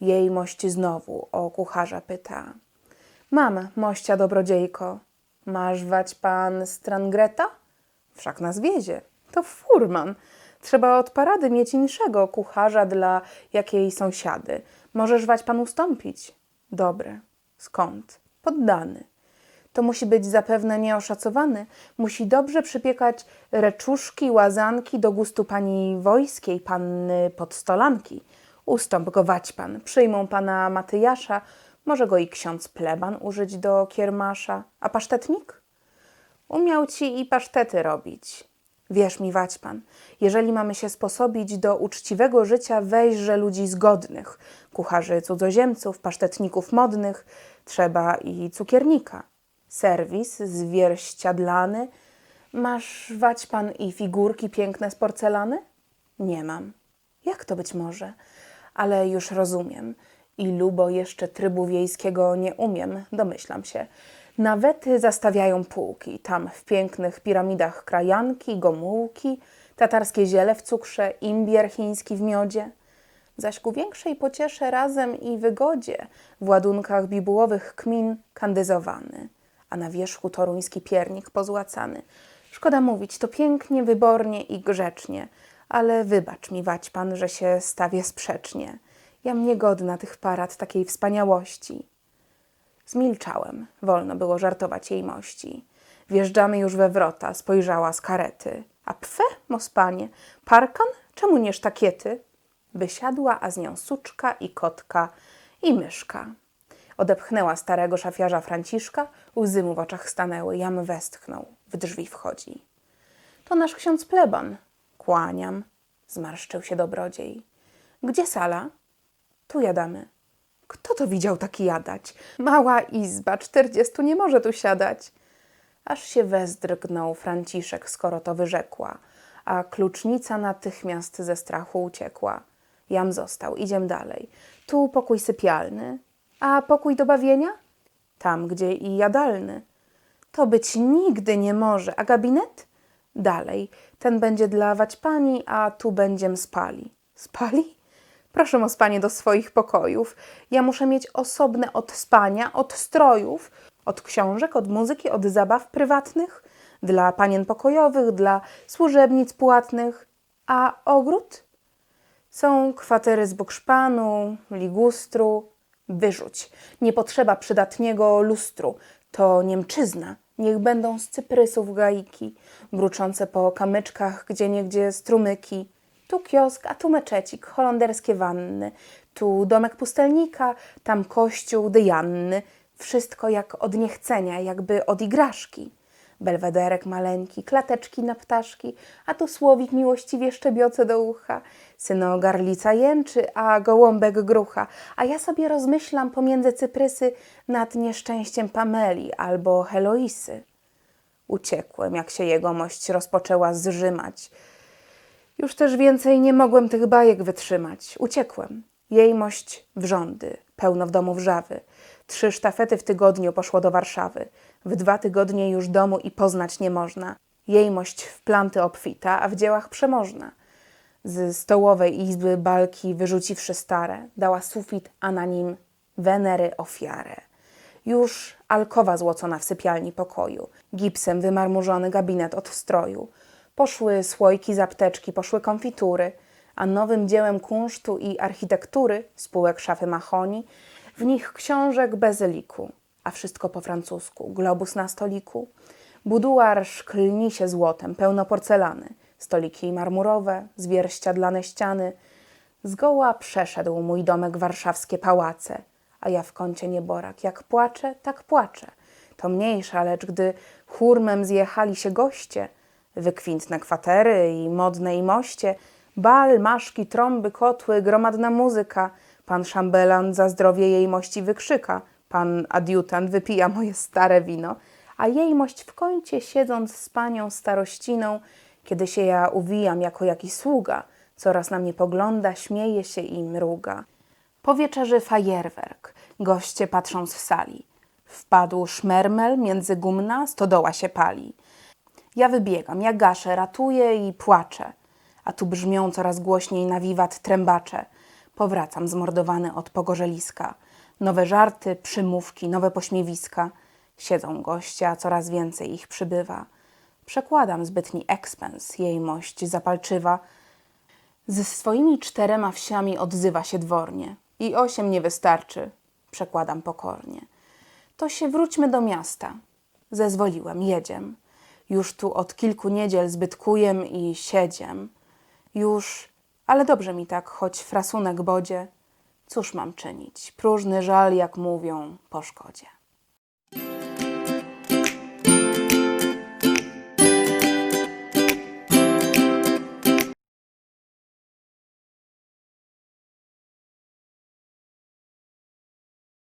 Jejmość znowu o kucharza pyta. Mam, mościa dobrodziejko. Masz wać pan Strangreta? Wszak nas wiezie. To furman. Trzeba od parady mieć inszego kucharza dla jakiej sąsiady. Możesz wać pan ustąpić. Dobre. Skąd? Poddany. To musi być zapewne nieoszacowany. Musi dobrze przypiekać reczuszki, łazanki do gustu pani wojskiej, panny podstolanki. Ustąp go wać pan. Przyjmą pana Matyjasza. Może go i ksiądz pleban użyć do kiermasza. A pasztetnik? Umiał ci i pasztety robić. Wierz mi, wać pan, jeżeli mamy się sposobić do uczciwego życia, weźże ludzi zgodnych, kucharzy cudzoziemców, pasztetników modnych, trzeba i cukiernika. Serwis, zwierściadlany. Masz, wać pan, i figurki piękne z porcelany? Nie mam. Jak to być może? Ale już rozumiem. Ilu, bo jeszcze trybu wiejskiego nie umiem, domyślam się. Nawety zastawiają półki, tam w pięknych piramidach krajanki, gomułki, tatarskie ziele w cukrze, imbier chiński w miodzie. Zaś ku większej pociesze razem i wygodzie w ładunkach bibułowych kmin kandyzowany, a na wierzchu toruński piernik pozłacany. Szkoda mówić, to pięknie, wybornie i grzecznie, ale wybacz mi, wać pan, że się stawię sprzecznie. Jam niegodna tych parad takiej wspaniałości. Zmilczałem, wolno było żartować jej mości. Wjeżdżamy już we wrota, spojrzała z karety. A pfe, mospanie, parkan? Czemu nie sztakiety? Wysiadła, a z nią suczka i kotka i myszka. Odepchnęła starego szafiarza Franciszka, łzy mu w oczach stanęły, jam westchnął, w drzwi wchodzi. To nasz ksiądz pleban. Kłaniam, zmarszczył się dobrodziej. Gdzie sala? Tu jadamy. Kto to widział taki jadać? Mała izba, czterdziestu nie może tu siadać. Aż się wezdrgnął Franciszek, skoro to wyrzekła, a klucznica natychmiast ze strachu uciekła. Jam został, idziem dalej. Tu pokój sypialny. A pokój do bawienia? Tam, gdzie i jadalny. To być nigdy nie może. A gabinet? Dalej. Ten będzie dla pani, a tu będziem spali. Spali? Proszę o spanie do swoich pokojów. Ja muszę mieć osobne od spania, od strojów, od książek, od muzyki, od zabaw prywatnych, dla panien pokojowych, dla służebnic płatnych. A ogród? Są kwatery z bukszpanu, ligustru. Wyrzuć. Nie potrzeba przydatniego lustru. To Niemczyzna. Niech będą z cyprysów gaiki, mruczące po kamyczkach, gdzie niegdzie strumyki. Tu kiosk, a tu meczecik, holenderskie wanny. Tu domek pustelnika, tam kościół Dyjanny. Wszystko jak od niechcenia, jakby od igraszki. Belwederek maleńki, klateczki na ptaszki, a tu słowik miłościwie szczebioce do ucha. Syno garlica jęczy, a gołąbek grucha, a ja sobie rozmyślam pomiędzy cyprysy nad nieszczęściem Pameli albo Heloisy. Uciekłem, jak się jegomość rozpoczęła zrzymać. Już też więcej nie mogłem tych bajek wytrzymać. Uciekłem. Jejmość wrządy, pełno w domu wrzawy. Trzy sztafety w tygodniu poszło do Warszawy. W dwa tygodnie już domu i poznać nie można. Jejmość w planty obfita, a w dziełach przemożna. Z stołowej izby balki wyrzuciwszy stare, dała sufit, a na nim Wenery ofiarę. Już alkowa złocona w sypialni pokoju, gipsem wymarmurzony gabinet od stroju. Poszły słoiki z apteczki, poszły konfitury, a nowym dziełem kunsztu i architektury, spółek szafy mahoni, w nich książek bez liku, a wszystko po francusku, globus na stoliku. Buduar szklni się złotem, pełno porcelany, stoliki marmurowe, zwierściadlane ściany. Zgoła przeszedł mój domek warszawskie pałace, a ja w kącie nieborak. Jak płaczę, tak płaczę. To mniejsza, lecz gdy hurmem zjechali się goście, wykwintne kwatery i modne i moście, bal, maszki, trąby, kotły, gromadna muzyka, pan szambelan za zdrowie jej mości wykrzyka, pan adiutant wypija moje stare wino, a jej mość w kącie siedząc z panią starościną, kiedy się ja uwijam jako jakiś sługa, coraz na mnie pogląda, śmieje się i mruga. Po wieczerzy fajerwerk, goście patrzą z sali. Wpadł szmermel, między gumna, stodoła się pali. Ja wybiegam, ja gaszę, ratuję i płaczę. A tu brzmią coraz głośniej na wiwat trębacze. Powracam zmordowany od pogorzeliska. Nowe żarty, przymówki, nowe pośmiewiska. Siedzą goście, a coraz więcej ich przybywa. Przekładam zbytni ekspens, jej mość zapalczywa. Z swoimi czterema wsiami odzywa się dwornie. I osiem nie wystarczy, przekładam pokornie. To się wróćmy do miasta. Zezwoliłem, jedziem. Już tu od kilku niedziel zbytkujem i siedziem. Już, ale dobrze mi tak, choć frasunek bodzie. Cóż mam czynić? Próżny żal, jak mówią, po szkodzie.